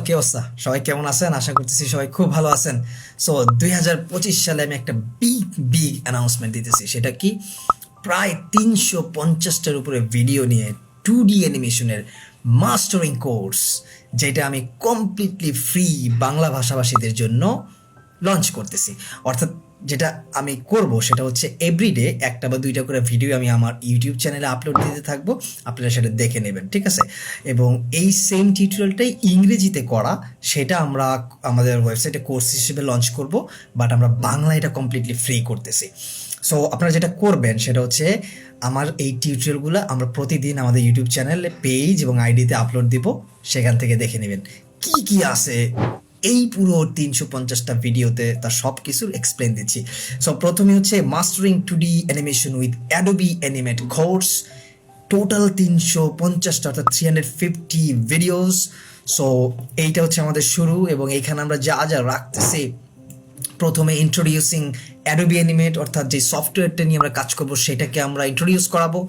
কি অবস্থা? সবাই কেমন আছেন? আশা করতেছি সবাই খুব ভালো আছেন। সো দুই হাজার পঁচিশ সালে আমি একটা বিগ বিগ অ্যানাউন্সমেন্ট দিতেছি। সেটা কি? প্রায় তিনশো পঞ্চাশটার উপরে ভিডিও নিয়ে টু ডি অ্যানিমেশনের মাস্টারিং কোর্স যেটা আমি কমপ্লিটলি ফ্রি বাংলা ভাষাভাষীদের জন্য লঞ্চ করতেছি। অর্থাৎ যেটা আমি করব সেটা হচ্ছে এভরিডে একটা বা দুইটা করে ভিডিও আমি আমার ইউটিউব চ্যানেলে আপলোড দিতে থাকব। আপনারা সেটা দেখে নেবেন, ঠিক আছে? এবং এই সেম টিউটোরিয়ালটাই ইংরেজিতে করা, সেটা আমরা আমাদের ওয়েবসাইটে কোর্স হিসেবে লঞ্চ করব বাট আমরা বাংলা এটা কমপ্লিটলি ফ্রি করতেছি। সো আপনারা যেটা করবেন সেটা হচ্ছে আমার এই টিউটোরিয়ালগুলো আমরা প্রতিদিন আমাদের ইউটিউব চ্যানেলে পেজ এবং আইডিতে আপলোড দিব, সেখান থেকে দেখে নেবেন। কি কি আছে? এই পুরো তিনশো পঞ্চাশটা ভিডিওতে তার সব কিছুর এক্সপ্লেন দিচ্ছি। সো প্রথমে হচ্ছে mastering two D animation with Adobe Animate course total তিনশো পঞ্চাশটা, অর্থাৎ three hundred fifty videos so এইটা হচ্ছে আমাদের শুরু এবং এখানে আমরা যা যা রাখতেছি প্রথমে ইন্ট্রোডিউসিং অ্যাডোবি অ্যানিমেট অর্থাৎ যে সফটওয়্যারটা নিয়ে আমরা কাজ করব, সেটাকে আমরা ইন্ট্রোডিউস করাবো।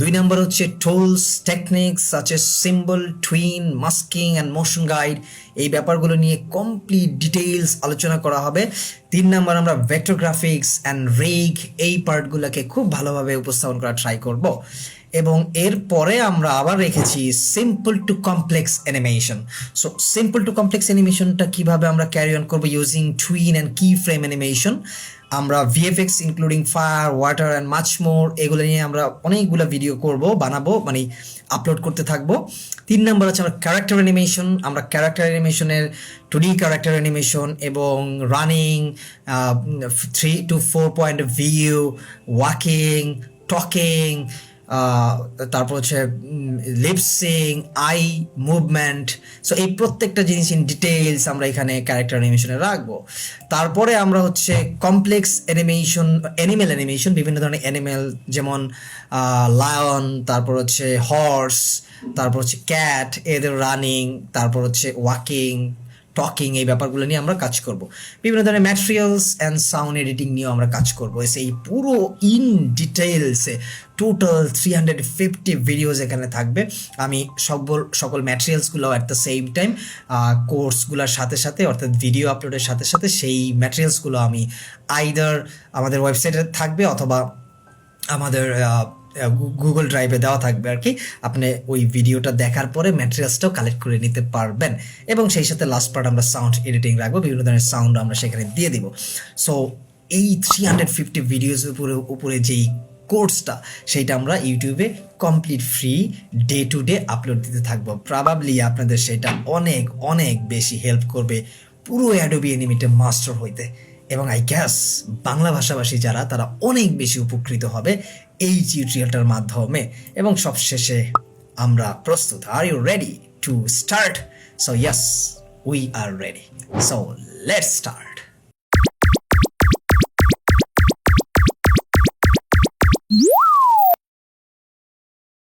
দুই নম্বর হচ্ছে tools techniques such a symbol tween masking and motion guide এই ব্যাপারগুলো নিয়ে কমপ্লিট ডিটেইলস আলোচনা করা হবে। তিন নম্বর আমরা ভেক্টর গ্রাফিক্স অ্যান্ড রেগ এই পার্টগুলোকে খুব ভালোভাবে উপস্থাপন করা ট্রাই করব। এবং এরপরে আমরা আবার রেখেছি simple to complex animation so simple to complex অ্যানিমেশনটা কীভাবে আমরা ক্যারি অন করব using tween and key frame animation আমরা VFX including fire water and much more এগুলো নিয়ে আমরা অনেকগুলো ভিডিও করব, বানাবো মানে আপলোড করতে থাকব। তিন নম্বর হচ্ছে আমরা ক্যারেক্টার অ্যানিমেশন আমরা ক্যারেক্টার অ্যানিমেশনের টু ডি ক্যারেক্টার অ্যানিমেশন এবং running three to four point view walking talking তারপর হচ্ছে লিপসিং আই মুভমেন্ট সো এই প্রত্যেকটা জিনিস ইন ডিটেলস আমরা এখানে ক্যারেক্টার অ্যানিমেশনে রাখব। তারপরে আমরা হচ্ছে কমপ্লেক্স অ্যানিমেশন অ্যানিমেল অ্যানিমেশন বিভিন্ন ধরনের অ্যানিমেল যেমন লায়ন তারপর হচ্ছে হর্স তারপর হচ্ছে ক্যাট এদের রানিং তারপর হচ্ছে ওয়াকিং টকিং এই ব্যাপারগুলো নিয়ে আমরা কাজ করব। বিভিন্ন ধরনের ম্যাটেরিয়ালস অ্যান্ড সাউন্ড এডিটিং নিয়েও আমরা কাজ করব। এই পুরো ইন ডিটেলসে total three hundred fifty videos এখানে থাকবে। আমি সকল সকল ম্যাটেরিয়ালসগুলো অ্যাট দ্য সেম টাইম কোর্সগুলোর সাথে সাথে, অর্থাৎ ভিডিও আপলোডের সাথে সাথে সেই ম্যাটেরিয়ালসগুলো আমি আইদার আমাদের ওয়েবসাইটে থাকবে অথবা আমাদের গুগল ড্রাইভে দেওয়া থাকবে আর কি। আপনি ওই ভিডিওটা দেখার পরে ম্যাটেরিয়ালসটাও কালেক্ট করে নিতে পারবেন। এবং সেই সাথে লাস্ট পার্ট আমরা সাউন্ড এডিটিং রাখব, বিভিন্ন ধরনের সাউন্ড আমরা সেখানে দিয়ে দিব। সো এই থ্রি হান্ড্রেড ফিফটি ভিডিওস উপরে উপরে যেই কোর্সটা সেইটা আমরা ইউটিউবে complete free day to day upload দিতে থাকব। প্রবাবলি আপনাদের সেটা অনেক অনেক বেশি হেল্প করবে পুরো অ্যাডোবি এনিমিটে মাস্টার হইতে। এবং আই গ্যাস বাংলা ভাষাভাষী যারা, তারা অনেক বেশি উপকৃত হবে এই টিউটোরিয়ালটার মাধ্যমে। এবং সবশেষে আমরা প্রস্তুত। Are you ready to start so yes we are ready so let's start